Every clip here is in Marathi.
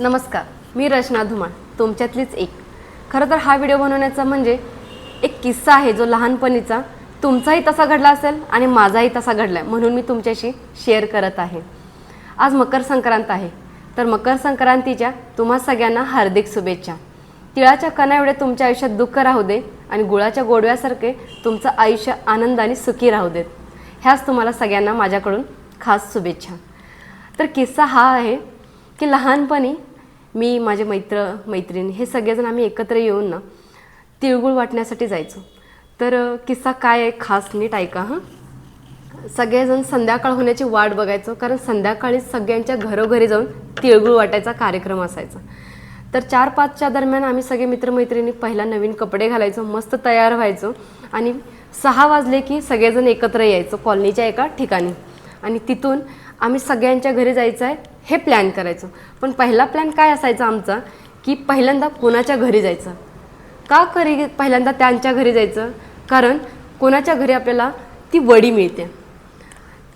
नमस्कार मी रचना धुमाळ तुमच्यातलीच एक. खरं तर हा व्हिडिओ बनवण्याचा म्हणजे एक किस्सा आहे जो लहानपणीचा तुमचाही तसा घडला असेल आणि माझाही तसा घडला आहे म्हणून मी तुमच्याशी शेअर करत आहे. आज मकर संक्रांत आहे. तर मकर संक्रांतीच्या तुम्हा सगळ्यांना हार्दिक शुभेच्छा. तिळाच्या कणाएवढे तुमच्या आयुष्यात दुःख राहू दे आणि गुळाच्या गोडव्यासारखे तुमचं आयुष्य आनंदाने सुखी राहू देत. ह्याच तुम्हाला सगळ्यांना माझ्याकडून खास शुभेच्छा. तर किस्सा हा आहे की लहानपणी मी माझे मैत्र मैत्रिणी हे सगळेजण आम्ही एकत्र येऊन ना तिळगुळ वाटण्यासाठी जायचो. तर किस्सा काय आहे खास नीट ऐका हां? सगळेजण संध्याकाळ होण्याची वाट बघायचो कारण संध्याकाळी सगळ्यांच्या घरोघरी जाऊन तिळगुळ वाटायचा कार्यक्रम असायचा. तर चार पाचच्या दरम्यान आम्ही सगळे मित्रमैत्रिणी पहिला नवीन कपडे घालायचो मस्त तयार व्हायचो आणि सहा वाजले की सगळेजण एकत्र यायचो कॉलनीच्या एका ठिकाणी. आणि तिथून आम्ही सगळ्यांच्या घरी जायचं आहे. हे प्लॅन करायचो. पण पहिला प्लॅन काय असायचा आमचा? की पहिल्यांदा कोणाच्या घरी जायचं? का करी पहिल्यांदा त्यांच्या घरी जायचं? कारण कोणाच्या घरी आपल्याला ती वडी मिळते.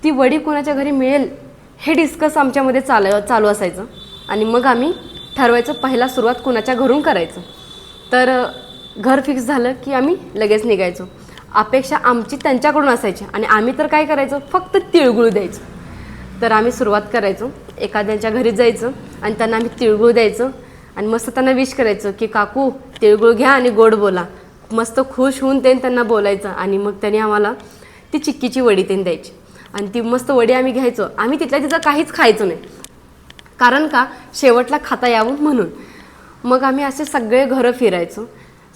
ती वडी कोणाच्या घरी मिळेल हे डिस्कस आमच्यामध्ये चाल चालू असायचं. आणि मग आम्ही ठरवायचं पहिला सुरुवात कोणाच्या घरून करायचं. तर घर फिक्स झालं की आम्ही लगेच निघायचो. अपेक्षा आमची त्यांच्याकडून असायची. आणि आम्ही तर काय करायचो? फक्त तिळगुळ द्यायचो. तर आम्ही सुरुवात करायचो. एखाद्याच्या घरी जायचं आणि त्यांना आम्ही तिळगुळ द्यायचं आणि मस्त त्यांना विश करायचं की काकू तिळगुळ घ्या आणि गोड बोला. मस्त खुश होऊन ते त्यांना बोलायचं आणि मग त्यांनी आम्हाला ती चिक्कीची वडी त्यांनी द्यायची. आणि ती मस्त वडी आम्ही घ्यायचो. आम्ही तिथल्या तिथं काहीच खायचो नाही. कारण का? शेवटला खाता यावं म्हणून. मग आम्ही असे सगळे घरं फिरायचो.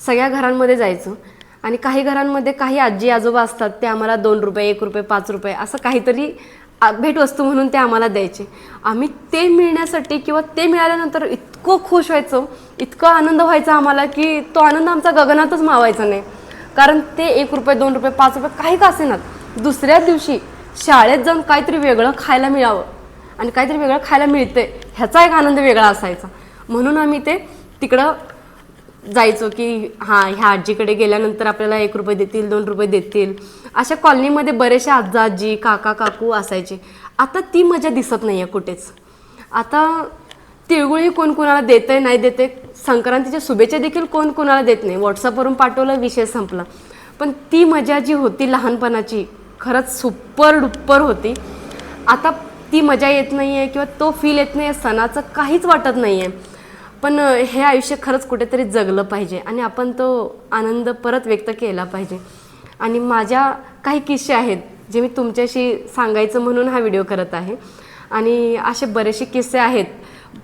सगळ्या घरांमध्ये जायचो. आणि काही घरांमध्ये काही आजी आजोबा असतात ते आम्हाला दोन रुपये एक रुपये पाच रुपये असं काहीतरी भेटवस्तू म्हणून ते आम्हाला द्यायचे. आम्ही ते मिळण्यासाठी किंवा ते मिळाल्यानंतर इतकं खुश व्हायचो इतका आनंद व्हायचा आम्हाला की तो आनंद आमचा गगनातच मावायचा नाही. कारण ते एक रुपये दोन रुपये पाच रुपये काही का असेनात दुसऱ्या दिवशी शाळेत जाऊन काहीतरी वेगळं खायला मिळावं. आणि काहीतरी वेगळं खायला मिळते ह्याचा एक आनंद वेगळा असायचा. म्हणून आम्ही ते तिकडं जायचो की हां ह्या आजीकडे गेल्यानंतर आपल्याला एक रुपये देतील दोन रुपये देतील. अशा कॉलनीमध्ये बरेचसे आजा आजी काका काकू असायचे. आता ती मजा दिसत नाही आहे कुठेच. आता तिळगुळी कोण कोणाला देतंय नाही देते संक्रांतीच्या शुभेच्छा देखील कोण कोणाला देत नाही. व्हॉट्सअपवरून पाठवलं विषय संपला. पण ती मजा जी होती लहानपणाची खरंच सुपर डुप्पर होती. आता ती मजा येत नाही आहे किंवा तो फील येत नाही आहे सणाचं काहीच वाटत नाही आहे पण हे आयुष्य खरंच कुठेतरी जगलं पाहिजे आणि आपण तो आनंद परत व्यक्त केला पाहिजे. आणि माझ्या काही किस्से आहेत जे मी तुमच्याशी सांगायचं म्हणून हा व्हिडिओ करत आहे. आणि असे बरेचसे किस्से आहेत.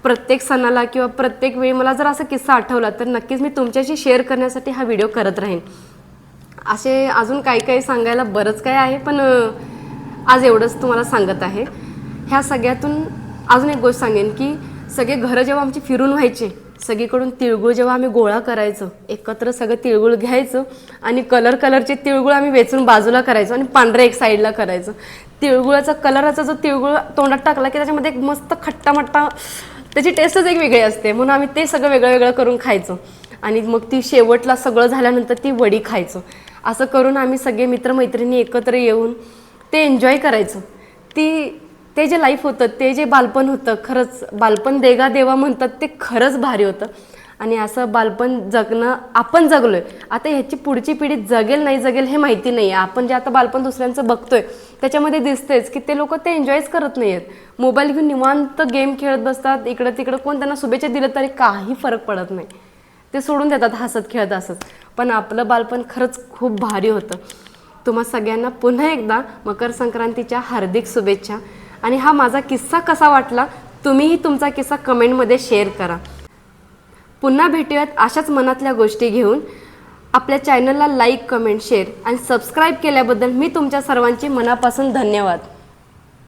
प्रत्येक सणाला किंवा प्रत्येक वेळी मला जर असा किस्सा आठवला तर नक्कीच मी तुमच्याशी शेअर करण्यासाठी हा व्हिडिओ करत राहीन. असे अजून काही काही सांगायला बरंच काय आहे पण आज एवढंच तुम्हाला सांगत आहे. ह्या सगळ्यातून अजून एक गोष्ट सांगेन की सगळे घरं जेव्हा आमची फिरून व्हायचे सगळीकडून तिळगुळ जेव्हा आम्ही गोळा करायचो एकत्र सगळं तिळगुळ घ्यायचं आणि कलर कलरचे तिळगुळ आम्ही वेचून बाजूला करायचो आणि पांढरे एक साईडला करायचं. तिळगुळाचा कलराचा जो तिळगुळ तोंडात टाकला की त्याच्यामध्ये एक मस्त खट्टा मट्टा त्याची टेस्टच एक वेगळी असते. म्हणून आम्ही ते सगळं वेगळं वेगळं करून खायचो. आणि मग ती शेवटला सगळं झाल्यानंतर ती वडी खायचो. असं करून आम्ही सगळे मित्रमैत्रिणी एकत्र येऊन ते एन्जॉय करायचो. ती ते जे लाईफ होतं ते जे बालपण होतं खरंच बालपण देगा देवा म्हणतात ते खरंच भारी होतं. आणि असं बालपण जगणं आपण जगलो आहे आता ह्याची पुढची पिढी जगेल नाही जगेल हे माहिती नाही आहे आपण जे आता बालपण दुसऱ्यांचं बघतोय त्याच्यामध्ये दिसतेच की ते लोक ते एन्जॉयच करत नाही आहेत मोबाईल घेऊन निवांत गेम खेळत बसतात इकडं तिकडं कोण त्यांना शुभेच्छा दिलं तरी काही फरक पडत नाही. ते सोडून देतात हसत खेळत असत पण आपलं बालपण खरंच खूप भारी होतं. तुम्हा सगळ्यांना पुन्हा एकदा मकर संक्रांतीच्या हार्दिक शुभेच्छा. आणि हा माझा किस्सा कसा वाटला तुम्हीही तुमचा किस्सा कमेंटमध्ये शेअर करा. पुन्हा भेटूयात अशाच मनातल्या गोष्टी घेऊन. आपल्या चॅनलला लाईक कमेंट शेअर आणि सबस्क्राईब केल्याबद्दल मी तुमच्या सर्वांचे मनापासून धन्यवाद.